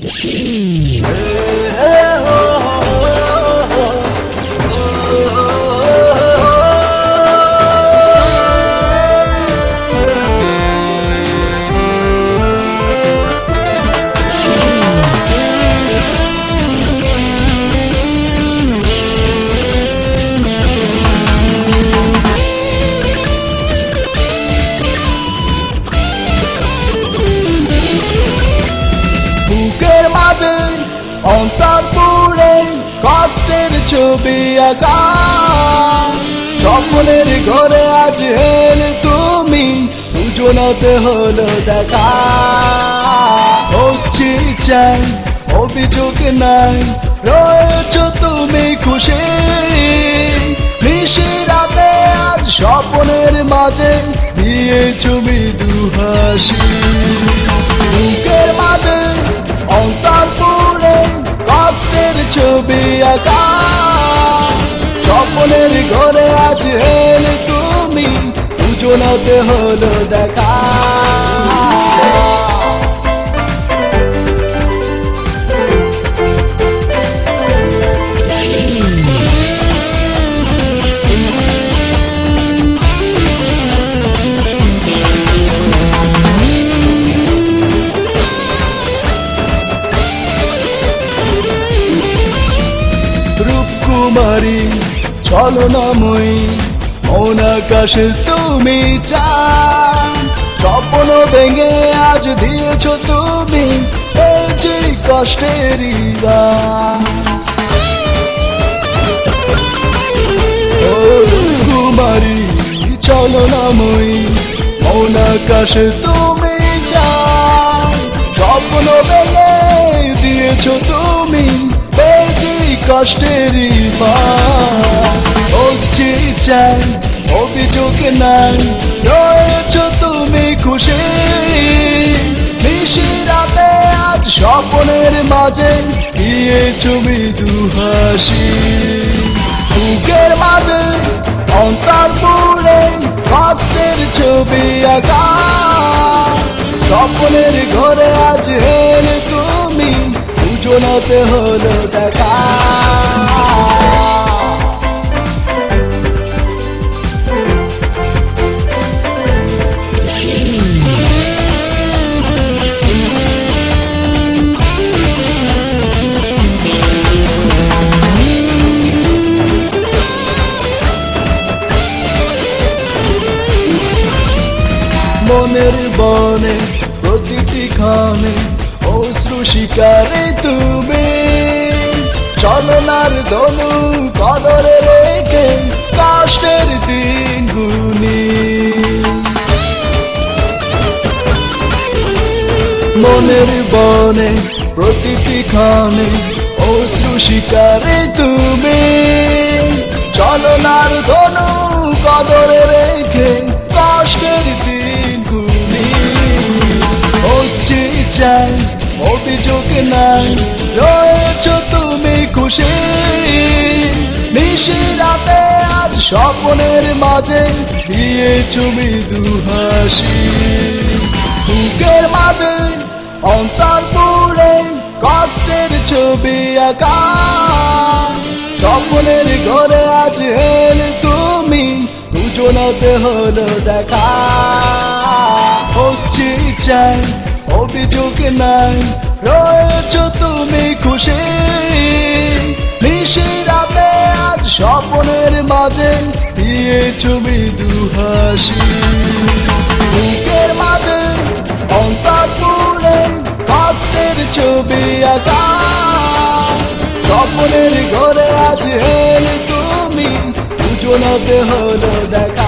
Eh. আঁকা। স্বপ্নের ঘরে আজ এলে তুমি, দুজনাতে হলো দেখা। হচ্ছে চাই অভিযোগ নাই, রয়েছ তুমি খুশি। নিশি রাতে আজ স্বপ্নের মাঝে দিয়ে ছবি দুহাসি। বুকের মাঝে অন্তর পুরে কষ্টের ছবি আঁকা। স্বপ্নের ঘরে আজ এলে তুমি। দুজনাতে হলো দেখা। রূপকুমারী ছলনাময়ী মন আকাশে তুমি চান। স্বপ্ন ভেঙে আজ দিয়েছ তুমি যে কষ্টের রূপকুমারী ছলনাময়ী মন আকাশে তুমি চান। স্বপ্ন ভেঙে দিয়েছ তুমি বেজি কষ্টের হচ্ছে চাই, অভিযোগ নাই, রয়েছ তুমি খুশি। নিশি রাতে আজ স্বপ্নের মাঝে দিয়ে ছবি দুহাসি বুকের মাঝে অন্তর পুরে কষ্টের ছবি আঁকা। স্বপ্নের ঘরে আজ এলে তুমি, দুজনাতে হলো দেখা। মনের বনে, প্রতিটি ক্ষণে অশ্রু শিকারে তুমি। চলনার ধনু কদরে রেখে কষ্টের দিন গুনি মনের বনে, প্রতিটি ক্ষণে অশ্রু শিকারে তুমি। চলনার ধনু কদরে চাই, অভিযোগ নাই, রয়েছ তুমি খুশি। নিশি রাতে আজ স্বপ্নের মাঝে দিয়ে তুমি দুহাসি বুকের মাঝে অন্তর পুরে কষ্টের ছবি আঁকা। স্বপ্নের ঘরে আজ এলে তুমি, দুজনাতে হলো দেখা। হচ্ছে চাই অভিযোগ নাই। রয়েছ তুমি খুশি। নিশি রাতে আজ স্বপ্নের মাঝে দিয়ে ছবি দুহাসি। বুকের মাঝে অন্তর পুরে কষ্টের ছবি আঁকা। স্বপ্নের ঘরে আজ তুমি দুজনাতে হলো দেখা।